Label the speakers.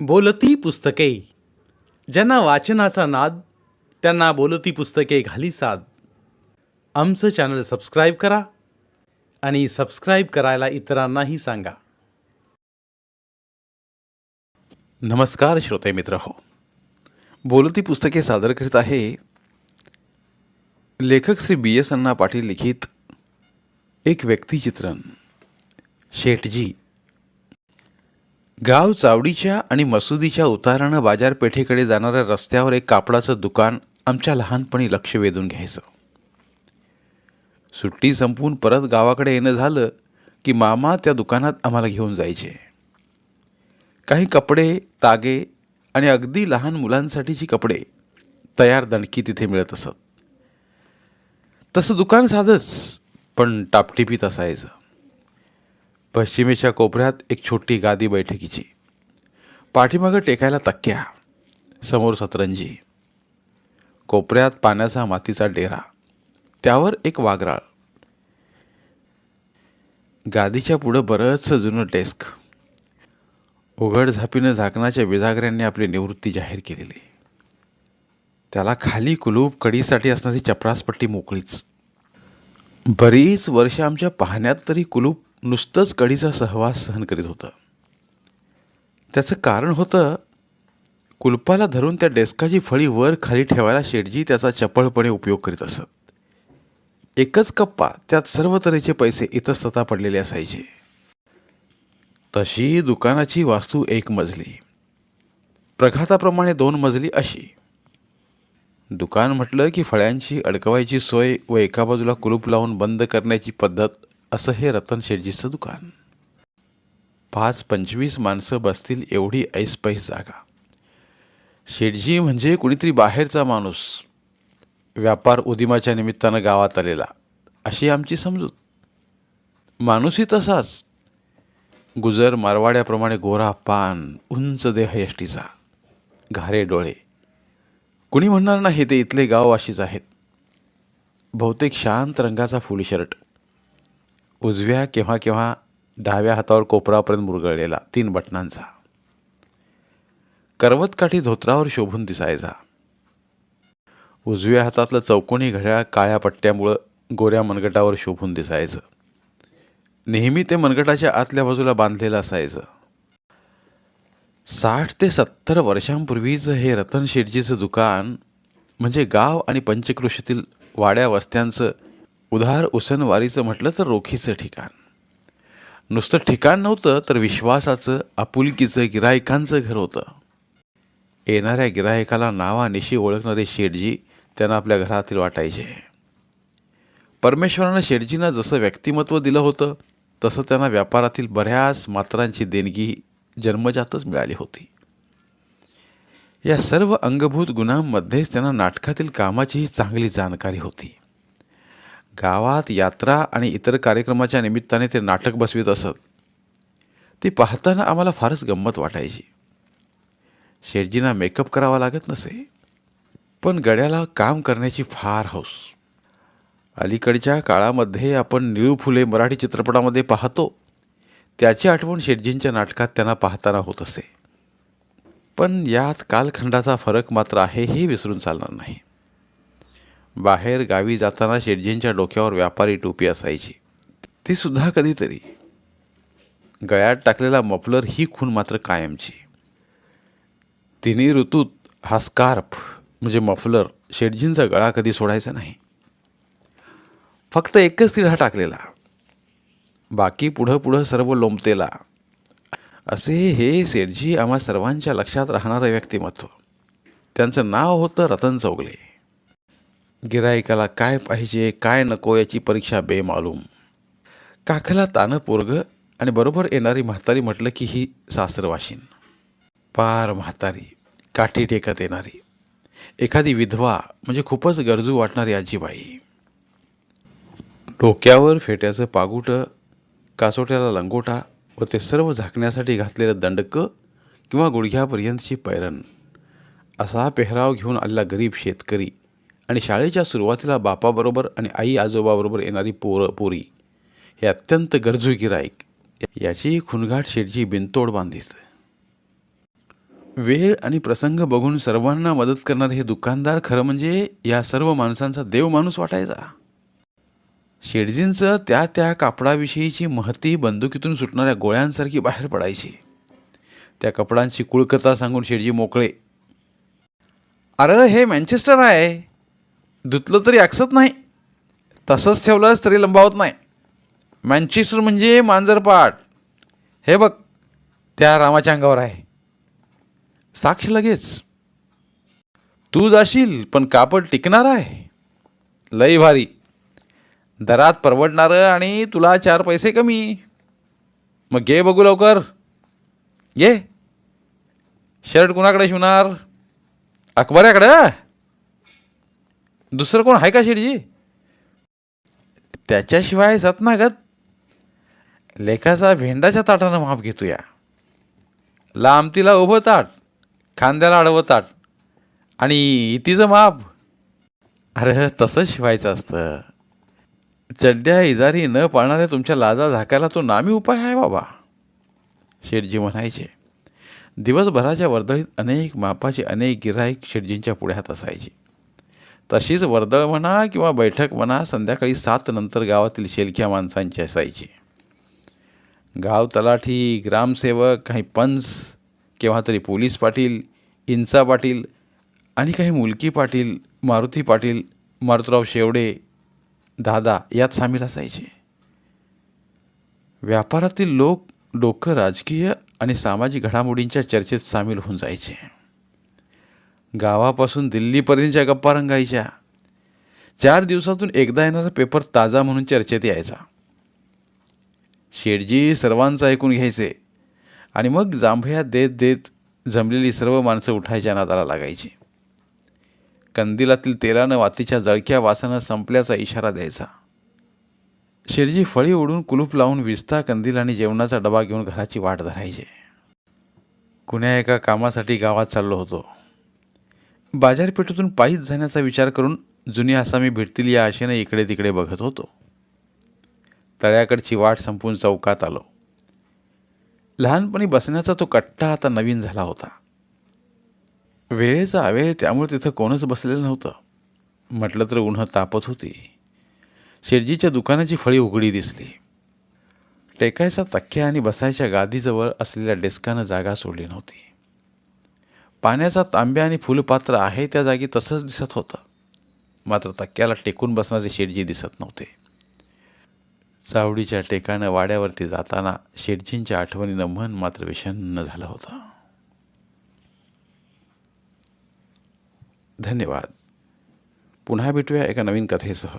Speaker 1: बोलती पुस्तके. ज्यांना वाचनाचा नाद त्यांना बोलती पुस्तके घाली साद. आमचं चॅनल सबस्क्राईब करा आणि सबस्क्राईब करायला इतरांनाही सांगा. नमस्कार श्रोते मित्र हो. बोलती पुस्तके सादर करीत आहे लेखक श्री बी एस अण्णा पाटील लिखित एक व्यक्तिचित्रण शेटजी. गाव चावडीच्या आणि मसुदीच्या उतारानं बाजारपेठेकडे जाणाऱ्या रस्त्यावर एक कापडाचं दुकान आमच्या लहानपणी लक्ष वेधून घ्यायचं. सुट्टी संपवून परत गावाकडे येणं झालं की मामा त्या दुकानात आम्हाला घेऊन जायचे. काही कपडे तागे आणि अगदी लहान मुलांसाठीची कपडे तयार दणकी तिथे मिळत असत. तसं दुकान साधंच पण टापटिपीत असायचं पश्चिमेच्या कोपऱ्यात एक छोटी गादी बैठकीची. पाठीमागं टेकायला तक्क्या. समोर सतरंजी. कोपऱ्यात पाण्याचा मातीचा डेरा. त्यावर एक वागराळ. गादीच्या पुढं बरंचसं जुनं डेस्क. उघड झापीनं झाकणाच्या विजागऱ्यांनी आपली निवृत्ती जाहीर केलेली. त्याला खाली कुलूप कडीसाठी असणारी चपरासपट्टी मोकळीच. बरीच वर्ष आमच्या पाहण्यात तरी कुलूप नुसतंच कडीचा सहवास सहन करीत होतं. त्याचं कारण होतं कुलपाला धरून त्या डेस्काची फळी वर खाली ठेवायला शेटजी त्याचा चपळपणे उपयोग करीत असत. एकच कप्पा त्यात सर्व तऱ्हेचे पैसे इतस्तता पडलेले असायचे. तशी दुकानाची वास्तू एक मजली. प्रघाताप्रमाणे दोन मजली अशी. दुकान म्हटलं की फळ्यांची अडकवायची सोय व एका बाजूला कुलूप लावून बंद करण्याची पद्धत असं हे रतन शेटजीचं दुकान. पाच पंचवीस माणसं बसतील एवढी ऐसपैस जागा. शेटजी म्हणजे कुणीतरी बाहेरचा माणूस. व्यापार उदिमाच्या निमित्तानं गावात आलेला. अशी आमची समजूत. माणूसही तसाच. गुजर मारवाड्याप्रमाणे गोरा पान उंच देह यष्टीचा. घारे डोळे. कुणी म्हणणार नाही ते इथले गाव अशीच आहेत. बहुतेक शांत रंगाचा फुल शर्ट. उजव्या केव्हा केव्हा डाव्या हातावर कोपरापर्यंत मुरगळलेला तीन बटनांचा. करवतकाठी धोत्रावर शोभून दिसायचा. उजव्या हातातलं चौकोनी घड्याळ काळ्या पट्ट्यामुळं गोऱ्या मनगटावर शोभून दिसायचं. नेहमी ते मनगटाच्या आतल्या बाजूला बांधलेलं असायचं. साठ ते सत्तर वर्षांपूर्वीचं हे रतन शेटजीचं दुकान म्हणजे गाव आणि पंचकृषीतील वाड्या वस्त्यांचं उधार उसनवारीचं म्हटलं तर रोखीचं ठिकाण. नुसतं ठिकाण नव्हतं तर विश्वासाचं आपुलकीचं गिरायकांचं घर होतं. येणाऱ्या गिरायकाला नावानिशी ओळखणारे शेठजी त्यांना आपल्या घरातील वाटायचे. परमेश्वरानं शेठजींना जसं व्यक्तिमत्व दिलं होतं तसं त्यांना व्यापारातील बऱ्याच मात्रांची देणगी जन्मजातच मिळाली होती. या सर्व अंगभूत गुणांमध्येच त्यांना नाटकातील कामाचीही चांगली जाणकारी होती. गावात यात्रा आणि इतर कार्यक्रमाच्या निमित्ताने ते नाटक बसवीत असत. ती पाहताना आम्हाला फारच गंमत वाटायची. शेटजींना मेकअप करावा लागत नसे पण गड्याला काम करण्याची फार हौस. अलीकडच्या काळामध्ये आपण निळू फुले मराठी चित्रपटामध्ये पाहतो. त्याची आठवण शेटजींच्या नाटकात त्यांना पाहताना होत असे. पण यात कालखंडाचा फरक मात्र आहे हे विसरून चालणार नाही. बाहेर गावी जाताना शेटजींच्या डोक्यावर व्यापारी टोपी असायची. ती सुद्धा कधीतरी. गळ्यात टाकलेला मफलर ही खून मात्र कायमची. तिन्ही ऋतूत हा स्कार्फ म्हणजे मफलर शेटजींचा गळा कधी सोडायचा नाही. फक्त एकच तिढा टाकलेला. बाकी पुढं पुढं सर्व लोंबतेला असे हे सेठजी आम्हा सर्वांच्या लक्षात राहणारं व्यक्तिमत्व. त्यांचं नाव होतं रतन चौगले. गिरायकाला काय पाहिजे काय नको याची परीक्षा बेमालूम. काखला तानं पोरग आणि बरोबर येणारी म्हातारी म्हटलं की ही सासरवाशीन पार म्हातारी काठी टेकत येणारी. एखादी विधवा म्हणजे खूपच गरजू वाटणारी आजीबाई. डोक्यावर फेट्याचं पागुटं कासोट्याला लंगोटा व ते सर्व झाकण्यासाठी घातलेलं दंडकं किंवा गुडघ्यापर्यंतची पैरण असा पेहराव घेऊन आलेला गरीब शेतकरी आणि शाळेच्या सुरुवातीला बापाबरोबर आणि आई आजोबाबरोबर येणारी पोरं पोरी हे अत्यंत गरजू गिराईक याची खुणघाट शेटजी बिनतोड बांधित. वेळ आणि प्रसंग बघून सर्वांना मदत करणारे हे दुकानदार खरं म्हणजे या सर्व माणसांचा देव माणूस वाटायचा. शेडजींचं त्या त्या कापडाविषयीची महती बंदुकीतून सुटणाऱ्या गोळ्यांसारखी बाहेर पडायची. त्या कपडांची कुळकथा सांगून शेडजी मोकळे. अरे हे मँचेस्टर आहे. धुतलं तरी अक्सत नाही. तसंच ठेवलंस तरी लंबावत नाही. मँचेस्टर म्हणजे मांजरपाट हे बघ त्या रामाच्या अंगावर आहे. साक्ष लगेच. तू जाशील पण कापड टिकणार आहे. लई भारी. दरात परवडणारं आणि तुला चार पैसे कमी. मग घे बघू लवकर. ये. शर्ट कुणाकडे शिवणार? अकबऱ्याकडं दुसरं कोण आहे का शेडजी त्याच्याशिवाय सतनागत लेखाचा भेंडाच्या ताटानं माप घेतो या लांबतीला उभं ताट खांद्याला आडवं ताट आणि इतीचं माप. अरे तसंच शिवायचं असतं. चड्ड्या इजारी न पाळणाऱ्या तुमच्या लाजा झाकायला तो नामी उपाय आहे बाबा. शेठजी म्हणायचे दिवसभराच्या वर्दळीत अनेक मापाचे अनेक गिराईक शेटजींच्या पुढ्यात असायची. तशीच वर्दळ म्हणा किंवा बैठक म्हणा संध्याकाळी सात नंतर गावातील शेलक्या माणसांची असायची. गाव तलाठी ग्रामसेवक काही पंच केव्हा तरी पोलीस पाटील इंचा पाटील आणि काही मुलकी पाटील मारुती पाटील मारुतराव शेवडे दादा यात सामील असायचे. व्यापारातील लोक डोकं राजकीय आणि सामाजिक घडामोडींच्या चर्चेत सामील होऊन जायचे. गावापासून दिल्लीपर्यंतच्या गप्पा रंगायच्या. चार दिवसातून एकदा येणारा पेपर ताजा म्हणून चर्चेत यायचा. शेठजी सर्वांचं ऐकून घ्यायचे आणि मग जांभया देत देत जमलेली सर्व माणसं उठायच्या नादाला लागायची. कंदिलातील तेलानं वातीच्या जळक्या वासानं संपल्याचा इशारा द्यायचा. शेरजी फळी ओढून कुलूप लावून विस्ता कंदील आणि जेवणाचा डबा घेऊन घराची वाट धरायचे. कुण्या एका कामासाठी गावात चाललो होतो. बाजारपेठेतून पायीच जाण्याचा विचार करून जुनी आसामी भेटतील या आशेने इकडे तिकडे बघत होतो. तळ्याकडची वाट संपून चौकात आलो. लहानपणी बसण्याचा तो कट्टा आता नवीन झाला होता. वेळेचा अवेळ त्यामुळे तिथं कोणच बसलेलं नव्हतं. म्हटलं तर उन्ह तापत होती. शेटजीच्या दुकानाची फळी उघडी दिसली. टेकायचा तक्क्या आणि बसायच्या गादीजवळ असलेल्या डेस्कानं जागा सोडली नव्हती. पाण्याचा तांब्या आणि फुलपात्र आहे त्या जागी तसंच दिसत होतं. मात्र तक्क्याला टेकून बसणारे शेटजी दिसत नव्हते. चावडीच्या टेकानं वाड्यावरती जाताना शेटजींच्या आठवणीनं मन मात्र विषण्ण झालं होतं. धन्यवाद. पुन्हा भेटूया एका नवीन कथेसह.